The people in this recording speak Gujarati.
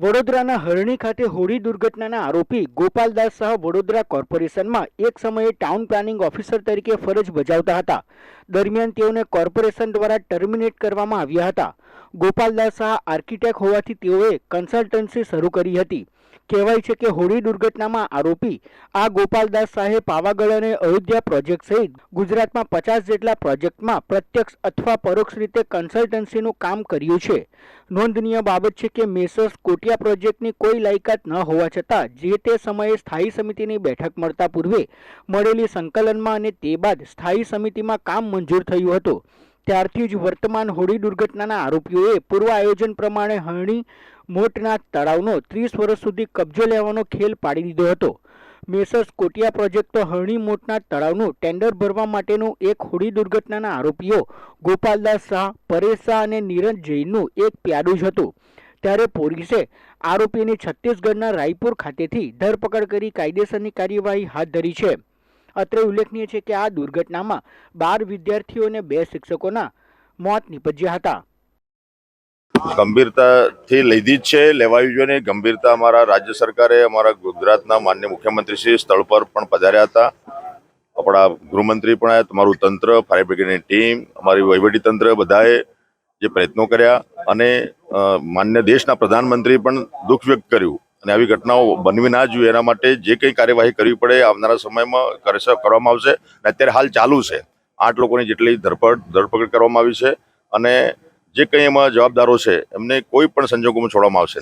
વડોદરાના હરણી ખાતે હોડી દુર્ઘટનાના આરોપી ગોપાલદાસ શાહ વડોદરા કોર્પોરેશનમાં એક સમયે ટાઉન પ્લાનિંગ ઓફિસર તરીકે ફરજ બજાવતા હતા. દરમિયાન તેઓને કોર્પોરેશન દ્વારા ટર્મિનેટ કરવામાં આવ્યા હતા. ગોપાલદાસ શાહ આર્કિટેક્ટ હોવાથી તેઓએ કન્સલ્ટન્સી શરૂ કરી હતી. કહેવાય છે કે હોળી દુર્ઘટનામાં આરોપી આ ગોપાલદાસ શાહે પાવાગઢ અને અયોધ્યા પ્રોજેક્ટ સહિત ગુજરાતમાં પચાસ જેટલા પ્રોજેક્ટમાં પ્રત્યક્ષ અથવા પરોક્ષ રીતે કન્સલ્ટન્સીનું કામ કર્યું છે. નોંધનીય બાબત છે કે મેસર્સ કોટિયા પ્રોજેક્ટની કોઈ લાયકાત ન હોવા છતાં જે તે સમયે સ્થાયી સમિતિની બેઠક મળતા પૂર્વે મળેલી સંકલનમાં અને તે બાદ સ્થાયી સમિતિમાં કામ મંજૂર થયું હતું. ત્યારથી જ વર્તમાન હોડી દુર્ઘટનાના આરોપીઓએ પૂર્વ આયોજન પ્રમાણે હરણી મોટના તળાવનો ત્રીસ વર્ષ સુધી કબજો લેવાનો ખેલ પાડી દીધો હતો. મેસર્સ કોટિયા પ્રોજેક્ટ હરણી મોટના તળાવનું ટેન્ડર ભરવા માટેનું એક હોડી દુર્ઘટનાના આરોપીઓ ગોપાલદાસ શાહ, પરેશ શાહ અને નીરજ જૈનનું એક પ્યાડું જ હતું. ત્યારે પોલીસે આરોપીની છત્તીસગઢના રાયપુર ખાતેથી ધરપકડ કરી કાયદેસરની કાર્યવાહી હાથ ધરી છે. અત્રે ઉલ્લેખનીય છે કે આ દુર્ઘટનામાં બાર વિદ્યાર્થીઓ અને બે શિક્ષકોના મોત નીપજ્યા હતા. ગંભીરતાથી લીધી જ છે લેવાવી જોઈએ ગંભીરતા અમારા રાજ્ય સરકારે અમારા ગુજરાતના માન્ય મુખ્યમંત્રી શ્રી સ્થળ પર પણ પધાર્યા હતા. આપણા ગૃહમંત્રી પણ આવ્યા તમારું તંત્ર, ફાયર બ્રિગેડની ટીમ, અમારી વહીવટી તંત્ર બધાએ જે પ્રયત્નો કર્યા અને માન્ય દેશના પ્રધાનમંત્રી પણ દુઃખ વ્યક્ત કર્યું. અને આવી ઘટનાઓ બનવી ના જોઈએ, એના માટે જે કંઈ કાર્યવાહી કરવી પડે આવનારા સમયમાં કરવામાં આવશે. અને અત્યારે હાલ ચાલુ છે. આઠ લોકોની જેટલી ધરપકડ ધરપકડ કરવામાં આવી છે. અને જે કંઈ એમાં જવાબદારો છે, એમને કોઈ પણ સંજોગોમાં છોડવામાં આવશે